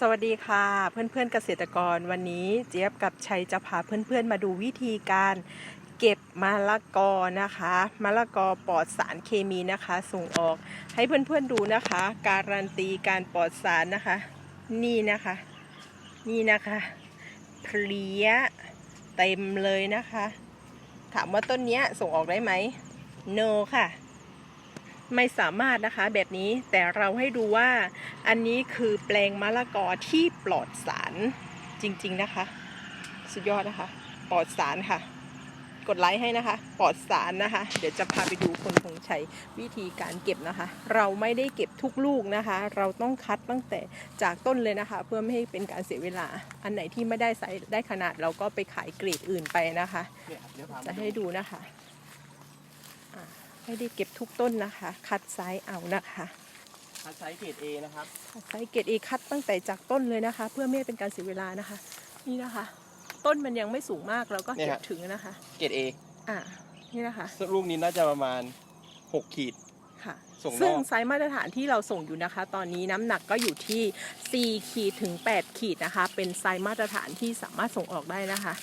สวัสดีค่ะเพื่อนๆเกษตรกรวันนี้เจี๊ยบกับชัยจะพาเพื่อนๆมาดูวิธีการเก็บมะละกอนะคะมะละกอปลอดสารเคมีนะคะ ส่งออกให้เพื่อนๆดูนะคะ การันตีการปลอดสารนะคะ นี่นะคะ นี่นะคะเพลียเต็มเลยนะคะ ถามว่าต้นนี้ส่งออกได้ไหม no ค่ะ ไม่สามารถนะคะแบบนี้แต่เราให้ดูว่าอันนี้คือแปลงมะละกอที่ปลอดสารจริงๆนะคะ สุดยอดนะคะ ปลอดสารค่ะ กดไลค์ให้นะคะ ปลอดสารนะคะ เดี๋ยวจะพาไปดูคนคงใช้วิธีการเก็บนะคะ เราไม่ได้เก็บทุกลูกนะคะ เราต้องคัดตั้งแต่จากต้นเลยนะคะ เพื่อไม่ให้เป็นการเสียเวลา อันไหนที่ไม่ได้ไซส์ได้ขนาดเราก็ไปขายเกรดอื่นไปนะคะเนี่ยครับเดี๋ยวพาจะมาให้ดูนะคะอ่า ไม่ได้เก็บทุกต้นนะคะ คัดไซส์เอานะคะคัดไซส์เกรด A นะครับคัดไซส์เกรดเอคัดตั้งแต่จากต้นเลยนะคะ เพื่อไม่ให้เป็นการเสียเวลานะคะ นี่นะคะ ต้นมันยังไม่สูงมากเราก็เก็บถึงนะคะ เกรด A อ่านี่นะคะลูกนี้น่าจะประมาณ 6 ขีดค่ะส่งนอกซึ่งไซส์มาตรฐานที่เราส่งอยู่นะคะ ตอนนี้น้ำหนักก็อยู่ที่ 4 ขีดถึง 8 ขีดนะคะ เป็นไซส์มาตรฐานที่สามารถส่งออกได้นะคะ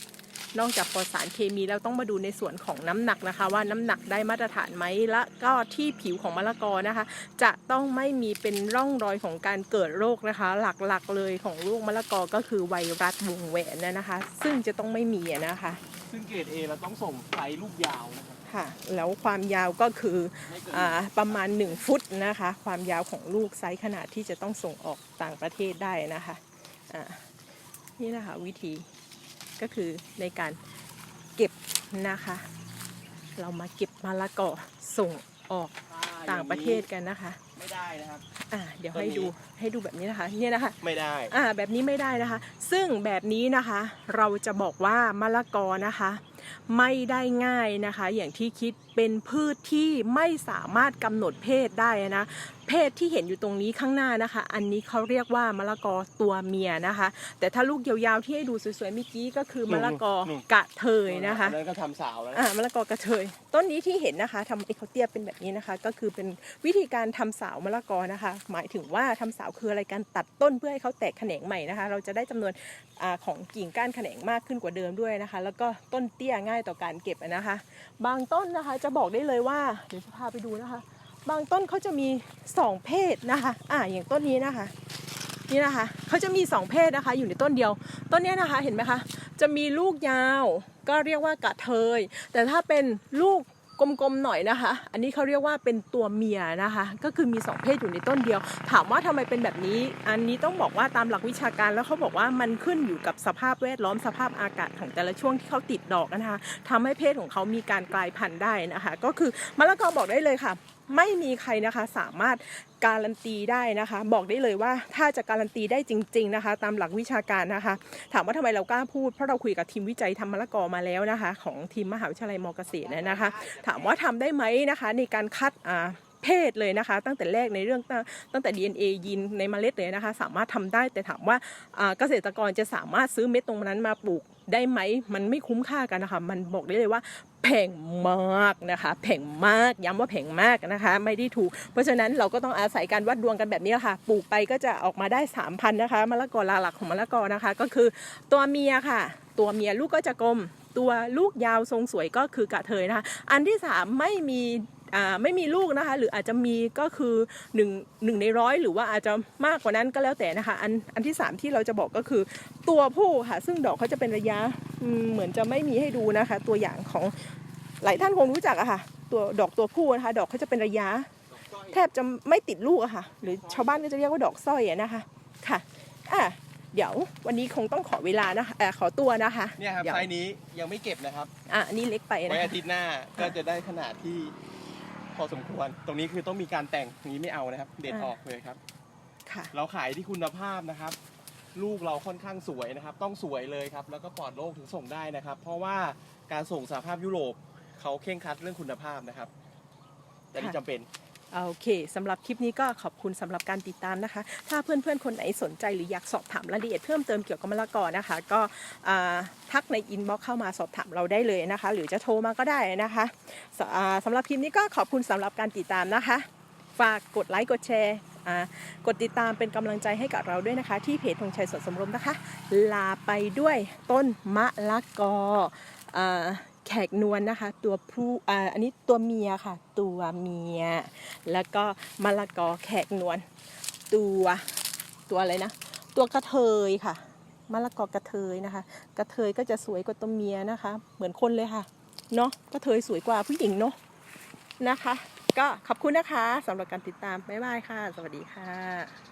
นอกจากปลอดสารเคมีแล้วต้องมาดูในส่วนของน้ำหนักนะคะ ว่าน้ำหนักได้มาตรฐานไหมและก็ที่ผิวของมะละกอนะคะ จะต้องไม่มีเป็นร่องรอยของการเกิดโรคนะคะ หลักๆเลยของลูกมะละกอก็คือไวรัสวงแหวนนะคะ ซึ่งจะต้องไม่มีอะนะคะ ซึ่งเกรด A เราต้องส่งไซส์ลูกยาวนะครับค่ะแล้วความยาวก็คือไม่เกินอ่าประมาณ 1 ฟุตนะคะ ความยาวของลูกไซส์ขนาดที่จะต้องส่งออกต่างประเทศได้นะคะอ่านี่นะคะวิธี ก็คือในการเก็บนะคะ เรามาเก็บมะละกอส่งออกต่างประเทศกันนะคะ ไม่ได้นะครับอ่าเดี๋ยวให้ต้นนี้ดูให้ดูแบบนี้นะคะ เนี่ยนะคะ ไม่ได้อ่าแบบนี้ไม่ได้นะคะ ซึ่งแบบนี้นะคะ เราจะบอกว่ามะละกอนะคะ ไม่ได้ง่ายนะคะ อย่างที่คิดเป็นพืชที่ไม่สามารถกำหนดเพศได้นะ เพศที่เห็นอยู่ตรงนี้ข้างหน้านะคะ อันนี้เขาเรียกว่ามะละกอตัวเมียนะคะ แต่ถ้าลูกยาวๆที่ให้ดูสวยๆเมื่อกี้ก็คือมะละกอนู่นกะเทยนะคะอันนั้นก็ทำสาวแล้วนะอ่ามะละกอกระเทย ต้นนี้ที่เห็นนะคะทำไมเขาเตี้ยเป็นแบบนี้นะคะ ก็คือเป็นวิธีการทำสาวมะละกอนะคะ หมายถึงว่าทำสาวคืออะไรการตัดต้นเพื่อให้เขาแตกแขนงใหม่นะคะ เราจะได้จำนวนอาของกิ่งก้านแขนงมากขึ้นกว่าเดิมด้วยนะคะ แล้วก็ต้นเตี้ยง่ายต่อการเก็บอะนะคะ บางต้นนะคะจะบอกได้เลยว่า เดี๋ยวจะพาไปดูนะคะ บางต้นเขาจะมีสองเพศนะคะอ่าอย่างต้นนี้นะคะ นี่นะคะเขาจะมีสองเพศนะคะ อยู่ในต้นเดียว ต้นนี้นะคะเห็นไหมคะ จะมีลูกยาว ก็เรียกว่ากระเทย แต่ถ้าเป็นลูก กลมๆหน่อยนะคะ อันนี้เขาเรียกว่าเป็นตัวเมียนะคะ ก็คือมีสองเพศอยู่ในต้นเดียว ถามว่าทำไมเป็นแบบนี้ อันนี้ต้องบอกว่าตามหลักวิชาการแล้วเขาบอกว่ามันขึ้นอยู่กับสภาพแวดล้อมสภาพอากาศของแต่ละช่วงที่เขาติดดอกนะคะทำให้เพศของเขามีการกลายพันธุ์ได้นะคะ ก็คือมะละกอบอกได้เลยค่ะ ไม่มีใครนะคะสามารถการันตีได้นะคะ บอกได้เลยว่าถ้าจะการันตีได้จริง ๆนะคะ ตามหลักวิชาการนะคะ ถามว่าทำไมเรากล้าพูดเพราะเราคุยกับทีมวิจัยทำมะละกอมาแล้วนะคะ ของทีมมหาวิทยาลัยมอเกษตรเนี่ยนะคะ ถามว่าทำได้ไหมนะคะ ในการคัดอ่า เพศเลยนะคะ ตั้งแต่แรกในเรื่องตั้งแต่ DNA ยีนในเมล็ดเลยนะคะ สามารถทำได้แต่ถามว่าเกษตรกรจะสามารถซื้อเม็ดตรงนั้นมาปลูกได้ไหมมันไม่คุ้มค่ากันนะคะ มันบอกได้เลยว่าแพงมากนะคะแพงมากย้ำว่าแพงมากนะคะ ไม่ได้ถูก เพราะฉะนั้นเราก็ต้องอาศัยการวัดดวงกันแบบนี้ค่ะ ปลูกไปก็จะออกมาได้ 3,000นะคะมะละกอลาหลักของมะละกอนะคะ ก็คือตัวเมียค่ะ ตัวเมียลูกก็จะกลม ตัวลูกยาวทรงสวยก็คือกระเทยนะคะ อันที่สามไม่มี ไม่มีลูกนะคะ หรืออาจจะมีก็คือหนึ่งหนึ่งในร้อยหรือว่าอาจจะมากกว่านั้นก็แล้วแต่นะคะอันอันที่สามที่เราจะบอกก็คือตัวผู้ค่ะ ซึ่งดอกเขาจะเป็นระยะอืมเหมือนจะไม่มีให้ดูนะคะ ตัวอย่างของหลายท่านคงรู้จักอะค่ะ ตัวดอกตัวผู้นะคะ ดอกเขาจะเป็นระยะ แทบจะไม่ติดลูกอะค่ะ หรือชาวบ้านก็จะเรียกว่าดอกสร้อยอะนะคะค่ะอะเดี๋ยววันนี้คงต้องขอเวลานะคะเอ่อขอตัวนะคะเนี่ยครับเดี๋ยวไซส์นี้ยังไม่เก็บนะครับ อะอันนี้เล็กไปนะไว้คะอาทิตย์หน้าก็จะได้ขนาดที่ พอสมควร ตรงนี้คือต้องมีการแต่งอย่างนี้ไม่เอานะครับ เด็ดออกเลยครับ ค่ะ เราขายที่คุณภาพนะครับ ลูกเราค่อนข้างสวยนะครับ ต้องสวยเลยครับ แล้วก็ปลอดโรคถึงส่งได้นะครับ เพราะว่าการส่งสหภาพยุโรปเขาเคร่งครัดเรื่องคุณภาพนะครับ แต่นี่ค่ะจำเป็น โอเคสำหรับคลิปนี้ก็ขอบคุณสำหรับการติดตามนะคะ ถ้าเพื่อนๆ คนไหนสนใจหรืออยากสอบถามรายละเอียดเพิ่มเติมเกี่ยวกับมะละกอนะคะ ก็ทักในอินบ็อกเข้ามาสอบถามเราได้เลยนะคะ หรือจะโทรมาก็ได้นะคะสสำหรับคลิปนี้ก็ขอบคุณสำหรับการติดตามนะคะ ฝากกดไลค์กดแชร์กดติดตามเป็นกำลังใจให้กับเราด้วยนะคะ ที่เพจธงชัยสวนสมรมนะคะ ลาไปด้วยต้นมะละกออ แขกนวลนะคะ ตัวผู้อ่าอันนี้ตัวเมียค่ะ ตัวเมีย แล้วก็มะละกอแขกนวลตัวตัวอะไรนะ ตัวกระเทยค่ะมะละกอกระเทยนะคะ กระเทยก็จะสวยกว่าตัวเมียนะคะ เหมือนคนเลยค่ะเนาะกระเทยสวยกว่าผู้หญิงเนาะนะคะ ก็ขอบคุณนะคะสำหรับการติดตามบ๊ายบายค่ะ สวัสดีค่ะ